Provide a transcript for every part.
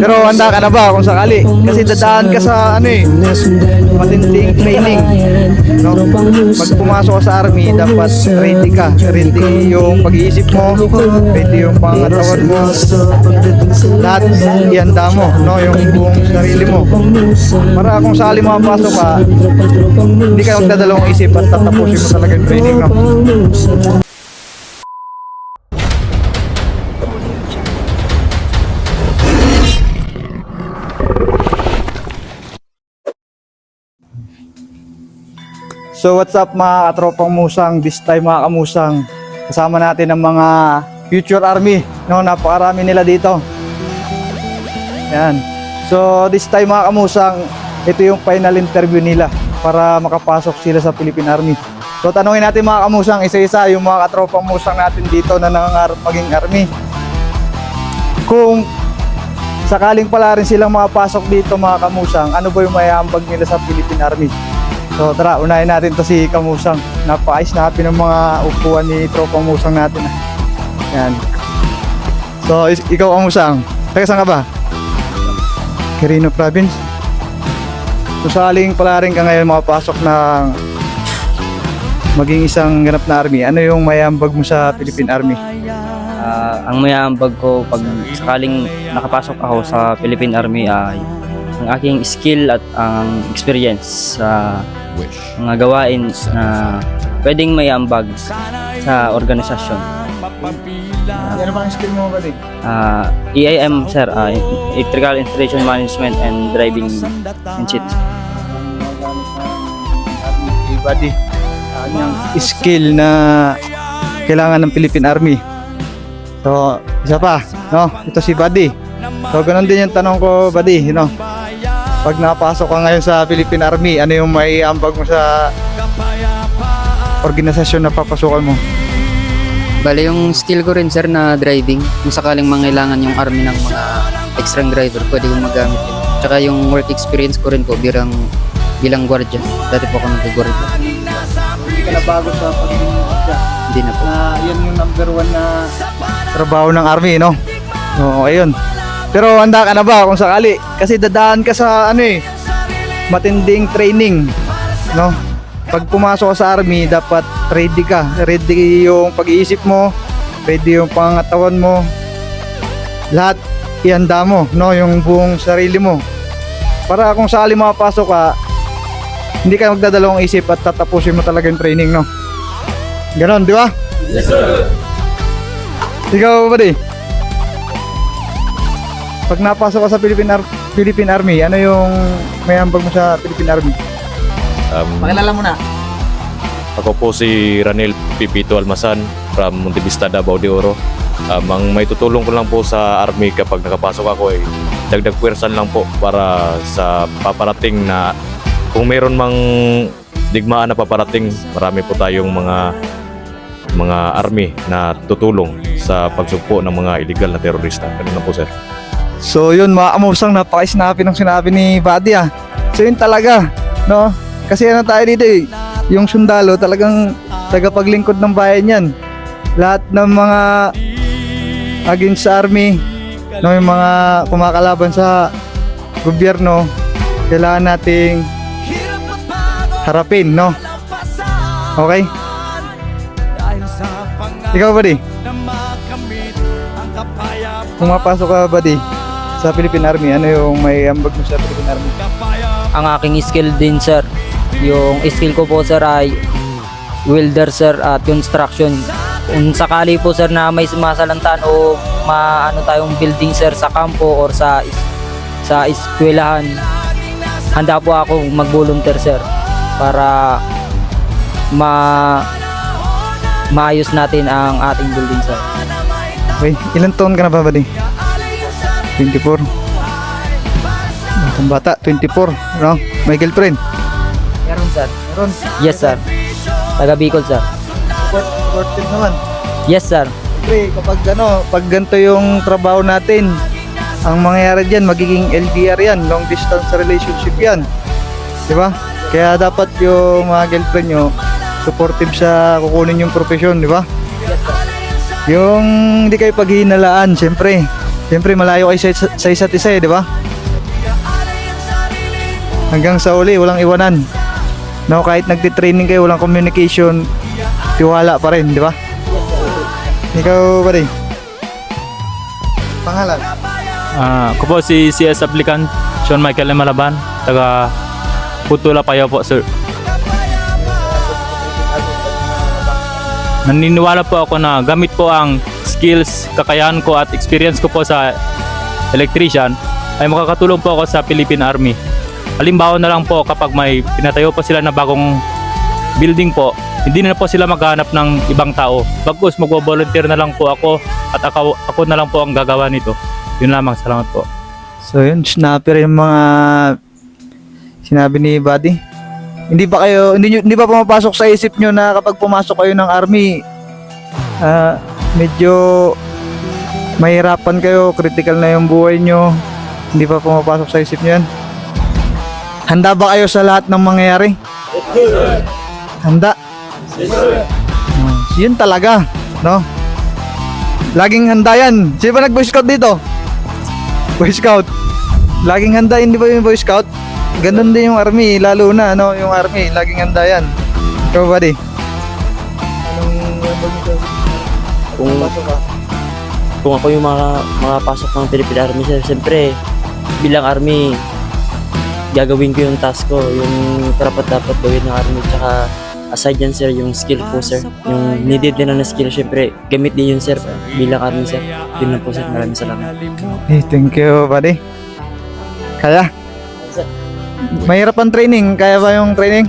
Pero handa ka na ba kung sakali? Kasi dadaan ka sa ano eh, matinding training. No? Pag pumasok ka sa army, dapat ready ka. Ready yung pag-iisip mo, ready yung pangatawan mo, lahat ihanda mo, no? yung buong sarili mo. Para kung sakali makapasok ka, hindi ka magdadalawang isip at tatapusin mo talaga yung training. No? So what's up mga katropang musang, this time mga kamusang, kasama natin ang mga future army, no? Napakarami nila dito. Yan. So this time mga kamusang, ito yung final interview nila para makapasok sila sa Philippine Army. So tanungin natin mga kamusang, isa-isa yung mga katropang musang natin dito na nangangarap maging army. Kung sakaling pala rin silang makapasok dito mga kamusang, ano ba yung mayambag nila sa Philippine Army? So tara, unahin natin to si Kamusang. Napakais na happy ng mga upuan ni Tropang Musang natin. ah. Yan. So, ikaw Kamusang, taga saan ka ba? Quirino Province. So, saling pala rin ka ngayon makapasok ng maging isang ganap na army. Ano yung mayambag mo sa Philippine Army? Ah, ang mayambag ko pag sakaling nakapasok ako sa Philippine Army ay ang aking skill at ang experience sa mga gawain na pwedeng mayambag sa organisasyon. Ano bang skill mo ba Ah, EIM sir, ah, Electrical Installation Management and Driving and Shit. Body. Kanyang skill na kailangan ng Philippine Army. So, isa pa, no? Ito si Buddy. So, ganun din yung tanong ko, Buddy, you know. Pag napasok ka ngayon sa Philippine Army, ano yung may ambag mo sa organisasyon na papasukan mo? Bale, yung skill ko rin sir na driving, kung sakaling mangailangan yung army ng mga extra driver, pwede kong magamit yun. Tsaka yung work experience ko rin po bilang bilang gwardiya. Dati po ako nag-gwardiya. Hindi ka na bago sa pagiging Hindi na po. na yan yung number one na trabaho ng army, no? Oo, ayun. Pero handa ka na ba kung sakali? Kasi dadaan ka sa ano eh, matinding training, no? Pag pumasok ka sa army, dapat ready ka. Ready yung pag-iisip mo, ready yung pangatawan mo. Lahat ihanda mo, no? Yung buong sarili mo. Para kung sakali makapasok ka, hindi ka magdadalawang isip at tatapusin mo talaga yung training, no? Ganon, di ba? Yes, sir. Ikaw ba di? Pag napasok ka sa Philippine, Ar- Philippine Army, ano yung may ambag mo sa Philippine Army? Um, Pakilala mo na. ako po si Ranel Pipito Almasan from Montevista, Davao de Oro. Um, ang may tutulong ko lang po sa army kapag nakapasok ako ay dagdag puwersan lang po para sa paparating na kung meron mang digmaan na paparating, marami po tayong mga mga army na tutulong sa pagsugpo ng mga illegal na terorista. Ganun na po sir. So yun mga amusang napaka-sinabi ng sinabi ni Buddy ah. So yun talaga, no? Kasi ano tayo dito eh, yung sundalo talagang tagapaglingkod ng bayan yan. Lahat ng mga against army, no, yung mga kumakalaban sa gobyerno, kailangan nating harapin, no? Okay? Ikaw ba di? Pumapasok ka ba di? Sa Philippine Army, ano yung may ambag mo sa Philippine Army? Ang aking skill din sir, yung skill ko po sir ay welder sir at construction. Kung sakali po sir na may sumasalantan o maano tayong building sir sa kampo or sa sa eskwelahan, handa po ako mag-volunteer sir para ma maayos natin ang ating building sir. Okay, ilan taon ka na ba, buddy? 24. Batang bata, 24. No? May girlfriend. Meron sir. Meron. Yes sir. Taga Bicol sir. Support, supportive naman. Yes sir. Siyempre, kapag ano, pag ganito yung trabaho natin, ang mangyayari dyan, magiging LDR yan, long distance relationship yan. Di ba? Kaya dapat yung mga girlfriend nyo, supportive sa kukunin yung profesyon, di ba? Yung hindi kayo paghihinalaan, siyempre, Siyempre malayo kayo sa, sa isa't isa eh, di ba? Hanggang sa uli, walang iwanan. No, kahit nagtitraining kayo, walang communication, tiwala pa rin, di ba? Ikaw ba rin? Pangalan? Ah, ako po si CS applicant Sean Michael. Malaban, taga Putula Payaw po, sir. Naniniwala po ako na gamit po ang skills, kakayahan ko at experience ko po sa electrician ay makakatulong po ako sa Philippine Army. Halimbawa na lang po kapag may pinatayo po sila na bagong building po, hindi na po sila maghanap ng ibang tao. Bagkus magbo-volunteer na lang po ako at ako, ako na lang po ang gagawa nito. Yun lamang, salamat po. So yun, snapper yung mga sinabi ni Buddy. Hindi ba kayo, hindi, hindi ba pumapasok sa isip nyo na kapag pumasok kayo ng army, ah, medyo mahirapan kayo, critical na yung buhay nyo, hindi ba pumapasok sa isip nyo yan? Handa ba kayo sa lahat ng mangyayari? Handa? Hmm, Yun talaga, no? Laging handa yan. Sino ba nag-boy scout dito? Boy Scout. Laging handa yun, di ba yung Boy Scout? Ganun din yung army, lalo na, no? Yung army, laging handa yan. Ikaw, buddy? Anong Kung, kung ako yung mga makapasok ng Philippine Army, sir, siyempre, bilang Army, gagawin ko yung task ko, yung karapat dapat gawin ng Army. Tsaka, aside yan, sir, yung skill po, sir. Yung needed nila na skill, siyempre, gamit din yun, sir, bilang Army, sir. Yun lang po, sir. Maraming salamat. Hey, thank you, buddy. Kaya? Mahirap ang training. Kaya ba yung training?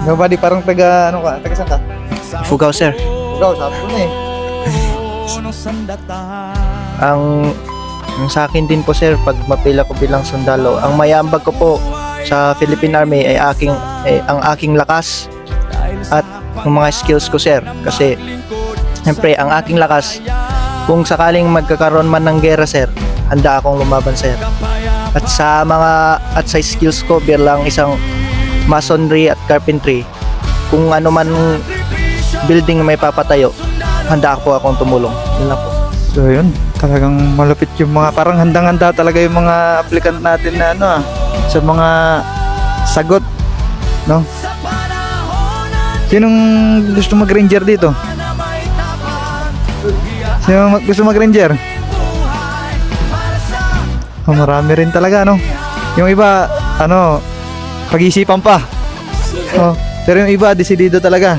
Ikaw, buddy, parang taga, ano ka? Taga saan ka? Fugaw sir. Ikaw, sabi ko na eh. Ang, ang sa akin din po sir, pag mapila ko bilang sundalo, ang mayambag ko po sa Philippine Army ay aking ay ang aking lakas at ang mga skills ko sir. Kasi siyempre ang aking lakas kung sakaling magkakaroon man ng gera sir, handa akong lumaban sir. At sa mga at sa skills ko bilang isang masonry at carpentry, kung ano man building may papatayo, handa po akong tumulong. Yun lang po. So yun, talagang malupit yung mga parang handang-handa talaga yung mga applicant natin na ano ah, sa mga sagot, no? Sinong gusto mag-ranger dito? Sino mag- gusto mag-ranger? Oh, marami rin talaga, no? Yung iba, ano, pag-isipan pa. Oh, pero yung iba, desidido talaga.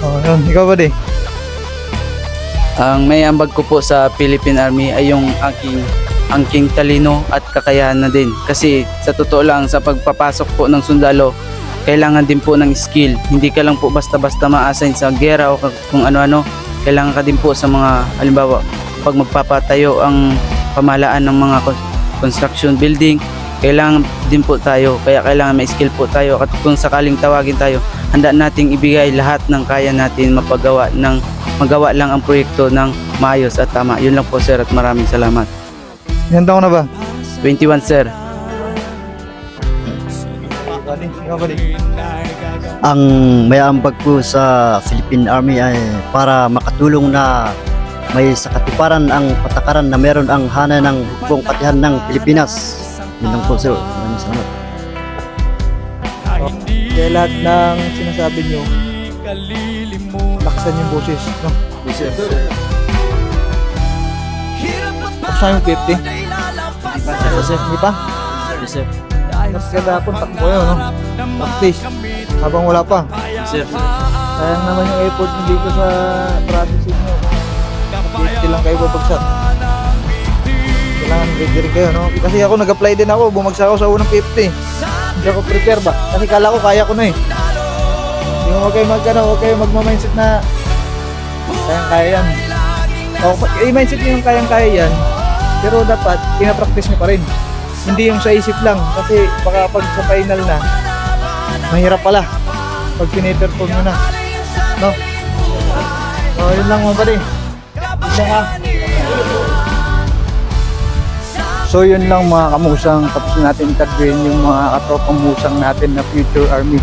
Oh, yun. Ikaw ba, di? Ang may ambag ko po sa Philippine Army ay yung aking angking talino at kakayahan na din. Kasi sa totoo lang, sa pagpapasok po ng sundalo, kailangan din po ng skill. Hindi ka lang po basta-basta ma-assign sa gera o kung ano-ano. Kailangan ka din po sa mga, halimbawa, pag magpapatayo ang pamahalaan ng mga con- construction building, kailangan din po tayo, kaya kailangan may skill po tayo. At kung sakaling tawagin tayo, handa nating ibigay lahat ng kaya natin mapagawa ng magawa lang ang proyekto ng maayos at tama. Yun lang po sir at maraming salamat. Ilan taon na ba? 21 sir. Ang mayambag ko sa Philippine Army ay para makatulong na may sakatiparan ang patakaran na meron ang hana ng buong katihan ng Pilipinas. Yun lang po sir. Maraming salamat. Kaya lahat ng sinasabi nyo, laksan yung boses, no? Tapos yung 50? Hindi pa? Yes, sir. Tapos kagapon, takbo yun, no? Practice. Habang wala pa. Sir. Sayang naman yung effort nyo dito sa processing nyo. 50 lang kayo babagsak. Kailangan ready kayo, no? Kasi ako nag-apply din ako, bumagsak ako sa unang 50. Hindi ako prepare ba? Kasi kala ko kaya ko na eh. Hindi mo kayo mag, ano, huwag kayo magma-mindset na kayang-kaya yan. O, i-mindset nyo yung kayang-kaya yan, pero dapat, pinapractice nyo pa rin. Hindi yung sa isip lang, kasi baka pag sa final na, mahirap pala pag piniperform nyo na. No? So, yun lang mga pare. Isa ka. So yun lang mga kamusang tapos na natin interviewin yung mga katropang musang natin na future army.